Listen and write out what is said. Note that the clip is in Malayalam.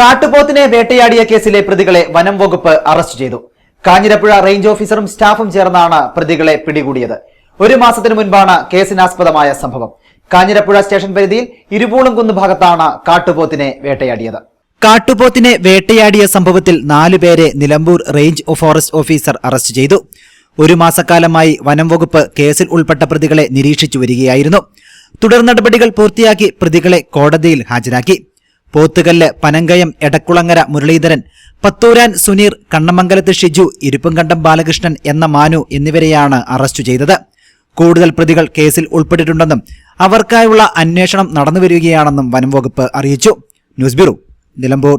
കാട്ടുപോത്തിനെ വേട്ടയാടിയ കേസിലെ പ്രതികളെ വനം വകുപ്പ് അറസ്റ്റ് ചെയ്തു. കാഞ്ഞിരപ്പുഴ റേഞ്ച് ഓഫീസറും സ്റ്റാഫും ചേർന്നാണ് പ്രതികളെ പിടികൂടിയത്. ഒരു മാസത്തിനു മുൻപാണ് കേസിനാസ്പദമായ സംഭവം. കാഞ്ഞിരപ്പുഴ സ്റ്റേഷൻ പരിധിയിൽ ഇരുപൂളുംകുന്ന് ഭാഗത്താണ് കാട്ടുപോത്തിനെ വേട്ടയാടിയത്. കാട്ടുപോത്തിനെ വേട്ടയാടിയ സംഭവത്തിൽ നാലുപേരെ Nilambur range forest officer arrest ചെയ്തു. ഒരു മാസക്കാലമായി വനം വകുപ്പ് കേസിൽ ഉൾപ്പെട്ട പ്രതികളെ നിരീക്ഷിച്ചു വരികയായിരുന്നു. തുടർ നടപടികൾ പൂർത്തിയാക്കി പ്രതികളെ കോടതിയിൽ ഹാജരാക്കി. പോത്തുകല്ല് പനങ്കയം എടക്കുളങ്ങര മുരളീധരൻ പത്തൂരാൻ സുനീർ കണ്ണമംഗലത്ത് ഷിജു ഇരുപ്പുംകണ്ടം ബാലകൃഷ്ണൻ എന്ന മാനു എന്നിവരെയാണ് അറസ്റ്റ് ചെയ്തത്. കൂടുതൽ പ്രതികൾ കേസിൽ ഉൾപ്പെട്ടിട്ടുണ്ടെന്നും അവർക്കായുള്ള അന്വേഷണം നടന്നുവരികയാണെന്നും വനംവകുപ്പ് അറിയിച്ചു. News bureau Nilambur.